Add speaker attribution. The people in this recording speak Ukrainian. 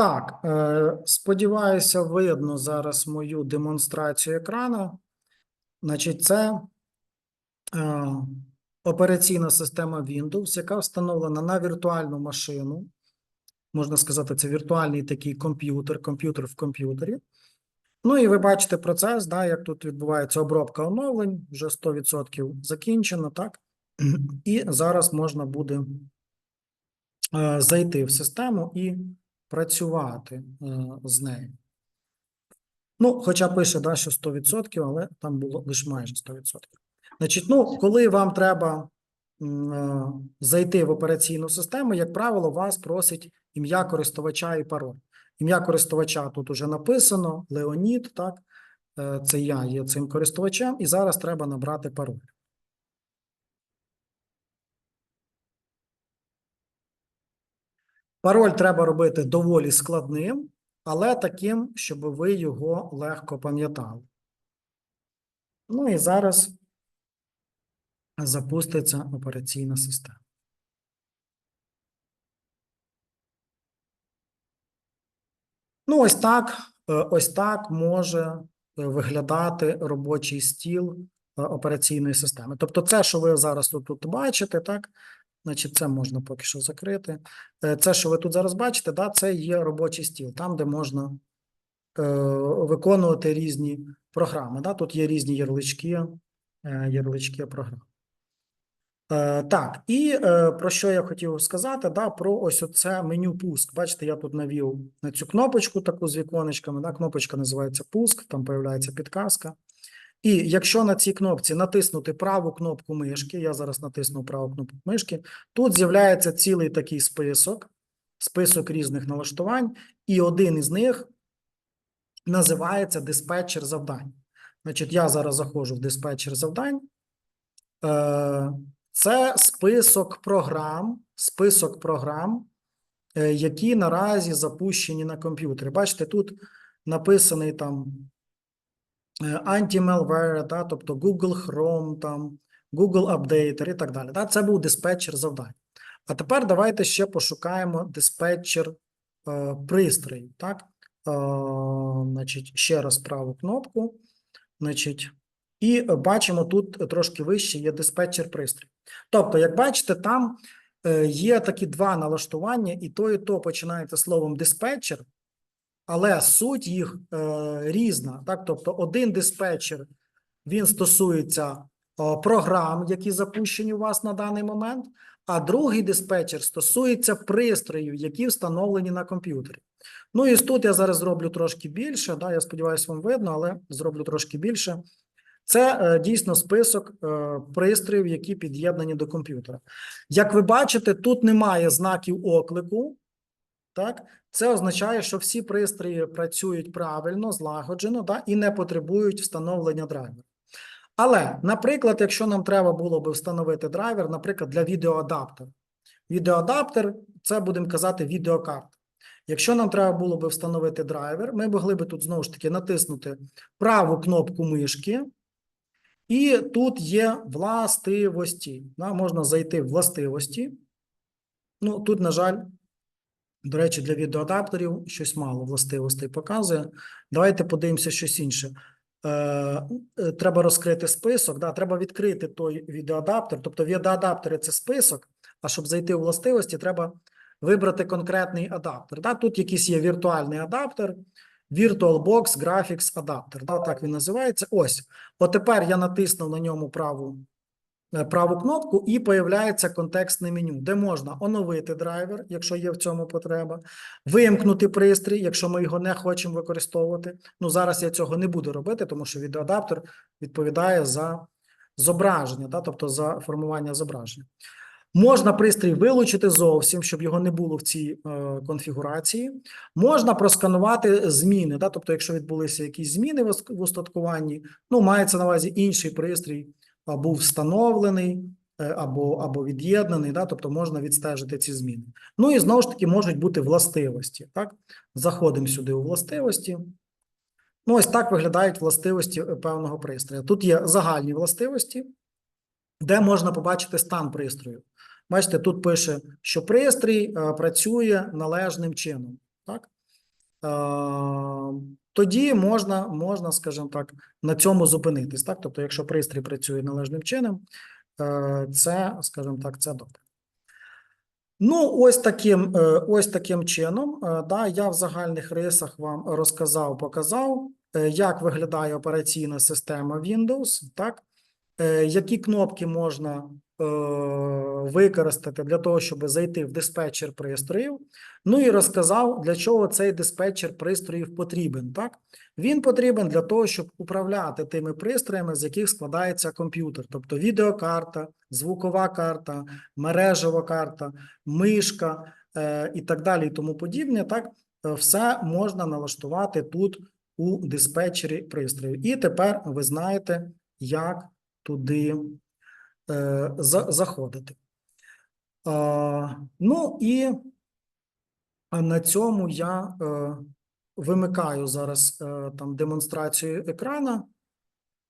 Speaker 1: Так, е, сподіваюся, видно зараз мою демонстрацію екрану. Значить, це е, операційна система Windows, яка встановлена на віртуальну машину. Можна сказати, це віртуальний такий комп'ютер, комп'ютер в комп'ютері. Ну і ви бачите процес, да, як тут відбувається обробка оновлень, вже 100% закінчено, так? І зараз можна буде е, зайти в систему і працювати е, з нею. Ну, хоча пише, да, що 100%, але там було лише майже 100%. Значить, ну, коли вам треба е, зайти в операційну систему, як правило, вас просить ім'я користувача і пароль. Ім'я користувача тут уже написано, Леонід, так? Е, Це я є цим користувачем, і зараз треба набрати пароль. Пароль треба робити доволі складним, але таким, щоб ви його легко пам'ятали. Ну і зараз запуститься операційна система. Ну, ось так, е, ось так може е, виглядати робочий стіл е, операційної системи. Тобто, це, що ви зараз тут, тут бачите, так, значить, це можна поки що закрити. Е, Це, що ви тут зараз бачите, да, це є робочий стіл, там, де можна е, виконувати різні програми. Да? Тут є різні ярлички, е, ярлички програм. Е, так, і е, про що я хотів сказати, да, про ось оце меню пуск. Бачите, я тут навів на цю кнопочку таку з віконечками. Да, кнопочка називається пуск, там появляється підказка. І якщо на цій кнопці натиснути праву кнопку мишки, я зараз натисну праву кнопку мишки, тут з'являється цілий такий список, список різних налаштувань, і один із них називається диспетчер завдань. Значить, я зараз заходжу в диспетчер завдань. Е, Це список програм, список програм, е, які наразі запущені на комп'ютері. Бачите, тут написаний там е, anti-malware, да, тобто Google Chrome, там, Google Updater і так далі. Да, це був диспетчер завдань. А тепер давайте ще пошукаємо диспетчер е, пристроїв. Так? Е, значить, ще раз праву кнопку. Значить, і бачимо, тут трошки вище є диспетчер пристрій. Тобто, як бачите, там е, є такі два налаштування, і то, і то починається словом диспетчер, але суть їх е, різна. Так? Тобто, один диспетчер він стосується е, програм, які запущені у вас на даний момент, а другий диспетчер стосується пристроїв, які встановлені на комп'ютері. Ну і тут я зараз зроблю трошки більше. Да, я сподіваюся, вам видно, але зроблю трошки більше. Це е, дійсно список е, пристроїв, які під'єднані до комп'ютера. Як ви бачите, тут немає знаків оклику. Так, це означає, що всі пристрої працюють правильно, злагоджено, да, і не потребують встановлення драйвера. Але, наприклад, якщо нам треба було би встановити драйвер, наприклад, для відеоадаптера. Відеоадаптер це будемо казати відеокарта. Якщо нам треба було би встановити драйвер, ми могли би тут знову ж таки натиснути праву кнопку мишки, і тут є властивості. Можна зайти в властивості. Ну, тут, на жаль, до речі, для відеоадаптерів щось мало властивостей показує. Давайте подивимося щось інше. Е, е, треба розкрити список, да, треба відкрити той відеоадаптер. Тобто відеоадаптери – це список, а щоб зайти у властивості, треба вибрати конкретний адаптер. Да? Тут якийсь є віртуальний адаптер, VirtualBox Graphics Adapter. Да? Так він називається. Ось. От тепер я натиснув на ньому праву, праву кнопку, і появляється контекстне меню, де можна оновити драйвер, якщо є в цьому потреба, вимкнути пристрій, якщо ми його не хочемо використовувати. Ну, зараз я цього не буду робити, тому що відеоадаптер відповідає за зображення, да? тобто за формування зображення. Можна пристрій вилучити зовсім, щоб його не було в цій е, конфігурації. Можна просканувати зміни, да? тобто, якщо відбулися якісь зміни в устаткуванні, ну мається на увазі інший пристрій був встановлений е, або, або від'єднаний, да? тобто можна відстежити ці зміни. Ну і знову ж таки можуть бути властивості. Так? Заходимо сюди у властивості. Ну, ось так виглядають властивості е, певного пристрою. Тут є загальні властивості, де можна побачити стан пристрою. Бачите, тут пише, що пристрій е, працює належним чином. Так? Тоді можна, можна, скажімо так, на цьому зупинитись. Так? Тобто, якщо пристрій працює належним чином, е, це, скажімо так, це добре. Ну, ось таким, е, ось таким чином, е, да, я в загальних рисах вам розказав, показав, як виглядає операційна система Windows, так, які кнопки можна використати для того, щоб зайти в диспетчер пристроїв. Ну і розказав, для чого цей диспетчер пристроїв потрібен. Так, він потрібен для того, щоб управляти тими пристроями, з яких складається комп'ютер, тобто відеокарта, звукова карта, мережева карта, мишка е, і так далі, і тому подібне. Так, е, все можна налаштувати тут у диспетчері пристроїв. І тепер ви знаєте, як туди е, за, заходити. Ну і на цьому я е, вимикаю зараз е, там демонстрацію екрана.